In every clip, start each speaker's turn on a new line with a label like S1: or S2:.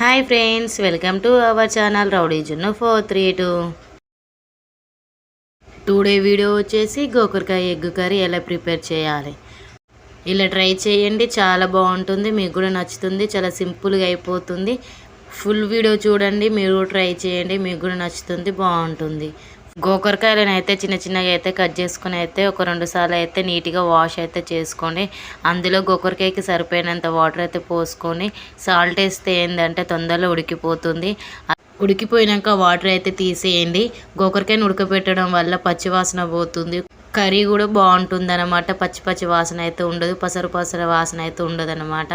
S1: Hi friends welcome to our channel rowdy Junnu four three two today video వచ్చేసి గోకరకాయ egg curry ఎలా prepare చేయాలి. ఇలా try చేయండి చాలా బాగుంటుంది మీకు కూడా నచ్చుతుంది చాలా సింపుల్గా అయిపోతుంది. ఫుల్ వీడియో చూడండి మీరు ట్రై చేయండి మీకు కూడా నచ్చుతుంది బాగుంటుంది. గోకరకాయలను అయితే చిన్న చిన్నగా అయితే కట్ చేసుకుని అయితే ఒక రెండు సార్లు అయితే నీట్గా వాష్ అయితే చేసుకోండి. అందులో గోకరకాయకి సరిపోయినంత వాటర్ అయితే పోసుకొని సాల్ట్ వేస్తే ఏంటంటే తొందరలో ఉడికిపోతుంది. ఉడికిపోయినాక వాటర్ అయితే తీసేయండి. గోకరకాయని ఉడకపెట్టడం వల్ల పచ్చివాసన పోతుంది. కర్రీ కూడా బాగుంటుంది అనమాట పచ్చి పచ్చి వాసన అయితే ఉండదు. పసరు పసరు వాసన అయితే ఉండదు అనమాట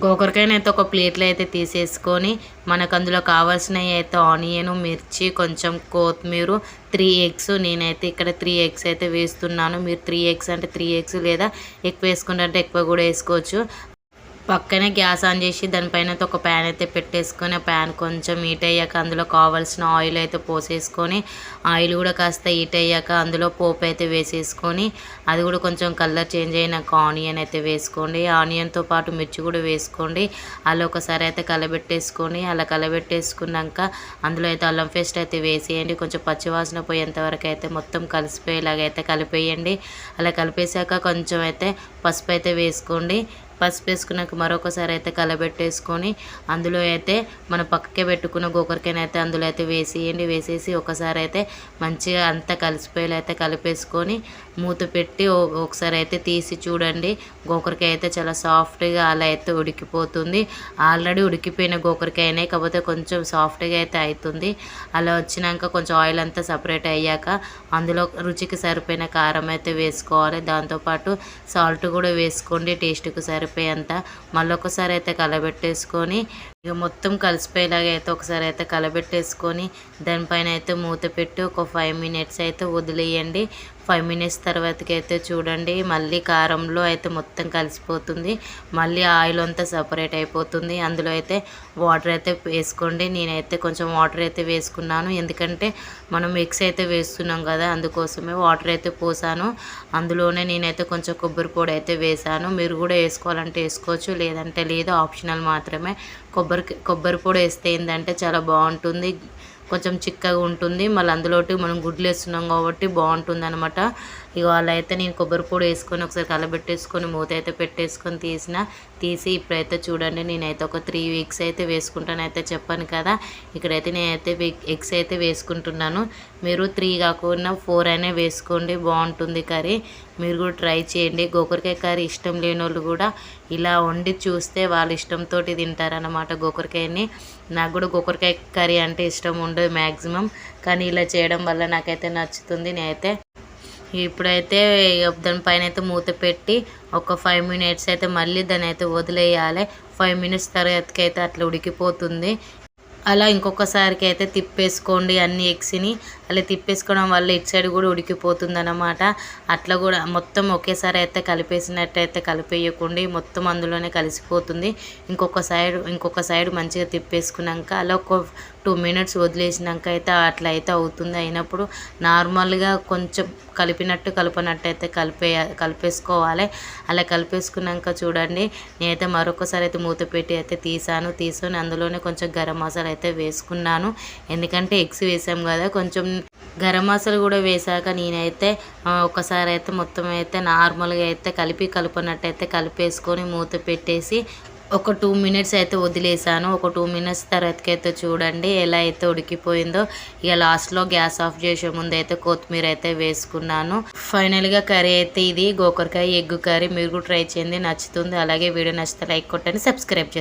S1: గోకరకాయని అయితే ఒక ప్లేట్లో అయితే తీసేసుకొని మనకు అందులో కావాల్సినవి అయితే ఆనియన్ మిర్చి కొంచెం కొత్తిమీర త్రీ ఎగ్స్. నేనైతే ఇక్కడ త్రీ ఎగ్స్ అయితే వేస్తున్నాను. మీరు త్రీ ఎగ్స్ అంటే త్రీ ఎగ్స్ లేదా ఎక్కువ వేసుకుంటే ఎక్కువ కూడా వేసుకోవచ్చు. పక్కనే గ్యాస్ ఆన్ చేసి దానిపైన అయితే ఒక ప్యాన్ అయితే పెట్టేసుకొని ఆ ప్యాన్ కొంచెం హీట్ అయ్యాక అందులో కావాల్సిన ఆయిల్ అయితే పోసేసుకొని ఆయిల్ కూడా కాస్త హీట్ అయ్యాక అందులో పోపు అయితే వేసేసుకొని అది కూడా కొంచెం కలర్ చేంజ్ అయినాక ఆనియన్ అయితే వేసుకోండి. ఆనియన్తో పాటు మిర్చి కూడా వేసుకోండి. అలా ఒకసారి అయితే కలబెట్టేసుకొని అలా కలబెట్టేసుకున్నాక అందులో అయితే అల్లం పేస్ట్ అయితే వేసేయండి. కొంచెం పచ్చివాసన పోయేంతవరకు అయితే మొత్తం కలిసిపోయేలాగా అయితే కలిపేయండి. అలా కలిపేసాక కొంచెం అయితే పసుపు అయితే వేసుకోండి. పసుపు వేసుకున్నాక మరొకసారి అయితే కలబెట్టేసుకొని అందులో అయితే మనం పక్కకే పెట్టుకున్న గోకరకాయని అయితే అందులో అయితే వేసేయండి. వేసేసి ఒకసారి అయితే మంచిగా అంతా కలిసిపోయేలా అయితే కలిపేసుకొని మూత పెట్టి ఒకసారి అయితే తీసి చూడండి. గోకరికాయ అయితే చాలా సాఫ్ట్గా అలా అయితే ఉడికిపోతుంది. ఆల్రెడీ ఉడికిపోయిన గోకరికాయనే కాకపోతే కొంచెం సాఫ్ట్గా అయితే అవుతుంది అలా వచ్చినాక కొంచెం ఆయిల్ అంతా సపరేట్ అయ్యాక అందులో రుచికి సరిపోయిన కారం అయితే వేసుకోవాలి. దాంతోపాటు సాల్ట్ కూడా వేసుకోండి. టేస్ట్కి సరిపోయి సరిపోయేంత మళ్ళీ ఒకసారి అయితే కలబెట్టేసుకొని ఇక మొత్తం కలిసిపోయేలాగా అయితే ఒకసారి అయితే కలబెట్టేసుకొని దానిపైన అయితే మూత పెట్టి ఒక ఫైవ్ మినిట్స్ అయితే వదిలేయండి. ఫైవ్ మినిట్స్ తర్వాతకి అయితే చూడండి మళ్ళీ కారంలో అయితే మొత్తం కలిసిపోతుంది. మళ్ళీ ఆయిల్ అంతా సపరేట్ అయిపోతుంది. అందులో అయితే వాటర్ అయితే వేసుకోండి. నేనైతే కొంచెం వాటర్ అయితే వేసుకున్నాను. ఎందుకంటే మనం మిక్స్ అయితే వేస్తున్నాం కదా అందుకోసమే వాటర్ అయితే పోసాను. అందులోనే నేనైతే కొంచెం కొబ్బరి పొడి అయితే వేసాను. మీరు కూడా వేసుకోవాలంటే వేసుకోవచ్చు లేదంటే లేదు ఆప్షనల్ మాత్రమే. కొబ్బరి కొబ్బరి పొడి వేస్తే ఏంటంటే చాలా బాగుంటుంది. కొంచెం చిక్కగా ఉంటుంది. మళ్ళీ అందులోటి మనం గుడ్లు వేస్తున్నాం కాబట్టి బాగుంటుంది అనమాట ఇక అలా అయితే నేను కొబ్బరి పొడి వేసుకొని ఒకసారి కలబెట్టేసుకొని మూత అయితే పెట్టేసుకొని తీసిన తీసి ఇప్పుడైతే చూడండి నేనైతే ఒక త్రీ వీక్స్ అయితే వేసుకుంటాను అయితే చెప్పాను కదా. ఇక్కడైతే నేనైతే ఎగ్స్ అయితే వేసుకుంటున్నాను. మీరు త్రీ కాకుండా ఫోర్ అయినా వేసుకోండి బాగుంటుంది కర్రీ. మీరు కూడా ట్రై చేయండి. గోకరకాయ కర్రీ ఇష్టం లేని వాళ్ళు కూడా ఇలా వండి చూస్తే వాళ్ళ ఇష్టంతో తింటారనమాట గోకరకాయని. నాకు కూడా గోకరకాయ కర్రీ అంటే ఇష్టం ఉండదు మ్యాక్సిమం కానీ ఇలా చేయడం వల్ల నాకైతే నచ్చుతుంది నేనైతే. ఇప్పుడైతే దానిపైన అయితే మూత పెట్టి ఒక ఫైవ్ మినిట్స్ అయితే మళ్ళీ దాన్ని అయితే వదిలేయాలి. ఫైవ్ మినిట్స్ తర్వాతకి అయితే అట్లా ఉడికిపోతుంది. అలా ఇంకొకసారికి అయితే తిప్పేసుకోండి అన్ని ఎగ్స్ని. అలా తిప్పేసుకోవడం వల్ల ఇటు సైడ్ కూడా ఉడికిపోతుంది అనమాట అట్లా కూడా మొత్తం ఒకేసారి అయితే కలిపేసినట్టయితే కలిపేయకండి మొత్తం అందులోనే కలిసిపోతుంది. ఇంకొక సైడ్ ఇంకొక సైడ్ మంచిగా తిప్పేసుకున్నాక అలా ఒక టూ మినిట్స్ వదిలేసినాక అయితే అట్లా అయితే అవుతుంది. అయినప్పుడు నార్మల్గా కొంచెం కలిపినట్టు కలపనట్టు అయితే కలిపే కలిపేసుకోవాలి. అలా కలిపేసుకున్నాక చూడండి నేనైతే మరొకసారి అయితే మూత పెట్టి అయితే తీసాను తీసుకొని అందులోనే కొంచెం గరం మసాలా అయితే వేసుకున్నాను. ఎందుకంటే ఎగ్స్ వేసాం కదా కొంచెం గరం మసాలా కూడా వేసాక నేనైతే ఒకసారి అయితే మొత్తం అయితే నార్మల్గా అయితే కలిపి కలుపునట్టు అయితే కలిపేసుకొని మూత పెట్టేసి ఒక టూ మినిట్స్ అయితే వదిలేసాను ఒక టూ మినిట్స్ తర్వాతకి అయితే చూడండి ఎలా అయితే ఉడికిపోయిందో. ఇక లాస్ట్లో గ్యాస్ ఆఫ్ చేసే ముందు అయితే కొత్తిమీర అయితే వేసుకున్నాను. ఫైనల్గా కర్రీ అయితే ఇది. గోకరకాయ ఎగ్ కర్రీ. మీరు కూడా ట్రై చేయండి. నచ్చుతుంది. అలాగే వీడియో నచ్చితే లైక్ కొట్టండి. సబ్స్క్రైబ్ చేసి